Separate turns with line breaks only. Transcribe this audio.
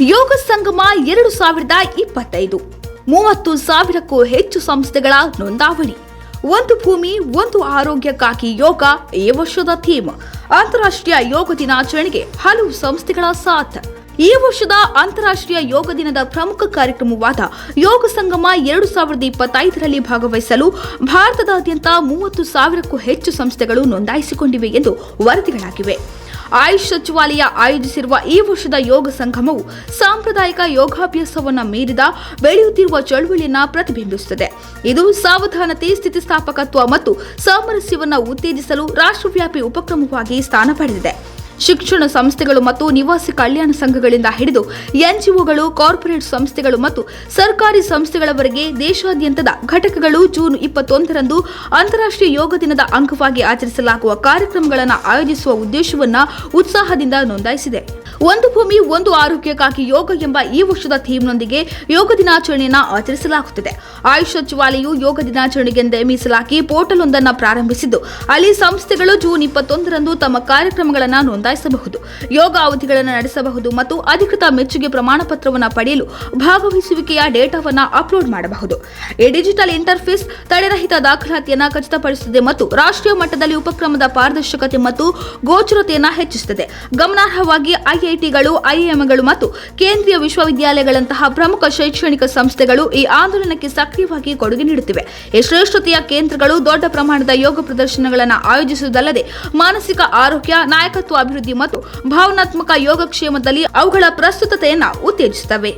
ಯೋಗ ಸಂಗಮ ಎರಡು ಸಾವಿರದ ಇಪ್ಪತ್ತೈದು. ಮೂವತ್ತು ಸಾವಿರಕ್ಕೂ ಹೆಚ್ಚು ಸಂಸ್ಥೆಗಳ ನೋಂದಾವಣಿ. ಒಂದು ಭೂಮಿ, ಒಂದು ಆರೋಗ್ಯಕ್ಕಾಗಿ ಯೋಗ ಈ ವರ್ಷದ ಥೀಮ್. ಅಂತಾರಾಷ್ಟ್ರೀಯ ಯೋಗ ದಿನಾಚರಣೆಗೆ ಹಲವು ಸಂಸ್ಥೆಗಳ ಸಾಥ್. ಈ ವರ್ಷದ ಅಂತಾರಾಷ್ಟ್ರೀಯ ಯೋಗ ದಿನದ ಪ್ರಮುಖ ಕಾರ್ಯಕ್ರಮವಾದ ಯೋಗ ಸಂಗಮ ಎರಡು ಸಾವಿರದ ಇಪ್ಪತ್ತೈದರಲ್ಲಿ ಭಾಗವಹಿಸಲು ಭಾರತದಾದ್ಯಂತ ಮೂವತ್ತು ಸಾವಿರಕ್ಕೂ ಹೆಚ್ಚು ಸಂಸ್ಥೆಗಳು ನೋಂದಾಯಿಸಿಕೊಂಡಿವೆ ಎಂದು ವರದಿಗಳಾಗಿವೆ. ಆಯುಷ್ ಸಚಿವಾಲಯ ಆಯೋಜಿಸಿರುವ ಈ ವರ್ಷದ ಯೋಗ ಸಂಗಮವು ಸಾಂಪ್ರದಾಯಿಕ ಯೋಗಾಭ್ಯಾಸವನ್ನು ಮೀರಿದ ಬೆಳೆಯುತ್ತಿರುವ ಚಳುವಳಿಯನ್ನ ಪ್ರತಿಬಿಂಬಿಸುತ್ತದೆ. ಇದು ಸಾವಧಾನತೆ, ಸ್ಥಿತಿಸ್ಥಾಪಕತ್ವ ಮತ್ತು ಸಾಮರಸ್ಯವನ್ನು ಉತ್ತೇಜಿಸಲು ರಾಷ್ಟ್ರವ್ಯಾಪಿ ಉಪಕ್ರಮವಾಗಿ ಸ್ಥಾನ ಪಡೆದಿದೆ. ಶಿಕ್ಷಣ ಸಂಸ್ಥೆಗಳು ಮತ್ತು ನಿವಾಸಿ ಕಲ್ಯಾಣ ಸಂಘಗಳಿಂದ ಹಿಡಿದು ಎನ್ಜಿಒಗಳು, ಕಾರ್ಪೊರೇಟ್ ಸಂಸ್ಥೆಗಳು ಮತ್ತು ಸರ್ಕಾರಿ ಸಂಸ್ಥೆಗಳವರೆಗೆ ದೇಶಾದ್ಯಂತದ ಘಟಕಗಳು ಜೂನ್ ಇಪ್ಪತ್ತೊಂದರಂದು ಅಂತಾರಾಷ್ಟ್ರೀಯ ಯೋಗ ದಿನದ ಅಂಗವಾಗಿ ಆಚರಿಸಲಾಗುವ ಕಾರ್ಯಕ್ರಮಗಳನ್ನು ಆಯೋಜಿಸುವ ಉದ್ದೇಶವನ್ನ ಉತ್ಸಾಹದಿಂದ ನೋಂದಾಯಿಸಿದೆ. ಒಂದು ಭೂಮಿ, ಒಂದು ಆರೋಗ್ಯಕ್ಕಾಗಿ ಯೋಗ ಎಂಬ ಈ ವರ್ಷದ ಥೀಮ್ನೊಂದಿಗೆ ಯೋಗ ದಿನಾಚರಣೆಯನ್ನು ಆಚರಿಸಲಾಗುತ್ತದೆ. ಆಯುಷ್ ಸಚಿವಾಲಯವು ಯೋಗ ದಿನಾಚರಣೆಗೆಂದೇ ಮೀಸಲಾಗಿ ಪೋರ್ಟಲ್ ಒಂದನ್ನು ಪ್ರಾರಂಭಿಸಿದ್ದು, ಅಲ್ಲಿ ಸಂಸ್ಥೆಗಳು ಜೂನ್ ಇಪ್ಪತ್ತೊಂದರಂದು ತಮ್ಮ ಕಾರ್ಯಕ್ರಮಗಳನ್ನು ನೋಂದಾಯಿಸಬಹುದು ಯೋಗ ಅವಧಿಗಳನ್ನು ನಡೆಸಬಹುದು ಮತ್ತು ಅಧಿಕೃತ ಮೆಚ್ಚುಗೆ ಪ್ರಮಾಣ ಪತ್ರವನ್ನು ಪಡೆಯಲು ಭಾಗವಹಿಸುವಿಕೆಯ ಡೇಟಾವನ್ನು ಅಪ್ಲೋಡ್ ಮಾಡಬಹುದು. ಈ ಡಿಜಿಟಲ್ ಇಂಟರ್ಫೇಸ್ ತಡೆರಹಿತ ದಾಖಲಾತಿಯನ್ನು ಖಚಿತಪಡಿಸುತ್ತದೆ ಮತ್ತು ರಾಷ್ಟ್ರೀಯ ಮಟ್ಟದಲ್ಲಿ ಉಪಕ್ರಮದ ಪಾರದರ್ಶಕತೆ ಮತ್ತು ಗೋಚರತೆಯನ್ನು ಹೆಚ್ಚಿಸುತ್ತದೆ. ಗಮನಾರ್ಹವಾಗಿ ಐಐಟಿಗಳು ಐಎಂಗಳು ಮತ್ತು ಕೇಂದ್ರೀಯ ವಿಶ್ವವಿದ್ಯಾಲಯಗಳಂತಹ ಪ್ರಮುಖ ಶೈಕ್ಷಣಿಕ ಸಂಸ್ಥೆಗಳು ಈ ಆಂದೋಲನಕ್ಕೆ ಸಕ್ರಿಯವಾಗಿ ಕೊಡುಗೆ ನೀಡುತ್ತಿವೆ. ಈ ಶ್ರೇಷ್ಠತೆಯ ಕೇಂದ್ರಗಳು ದೊಡ್ಡ ಪ್ರಮಾಣದ ಯೋಗ ಪ್ರದರ್ಶನಗಳನ್ನು ಆಯೋಜಿಸುವುದಲ್ಲದೆ ಮಾನಸಿಕ ಆರೋಗ್ಯ, ನಾಯಕತ್ವ ಅಭಿವೃದ್ಧಿ ಮತ್ತು ಭಾವನಾತ್ಮಕ ಯೋಗಕ್ಷೇಮದಲ್ಲಿ ಅವುಗಳ ಪ್ರಸ್ತುತತೆಯನ್ನು ಉತ್ತೇಜಿಸುತ್ತವೆ.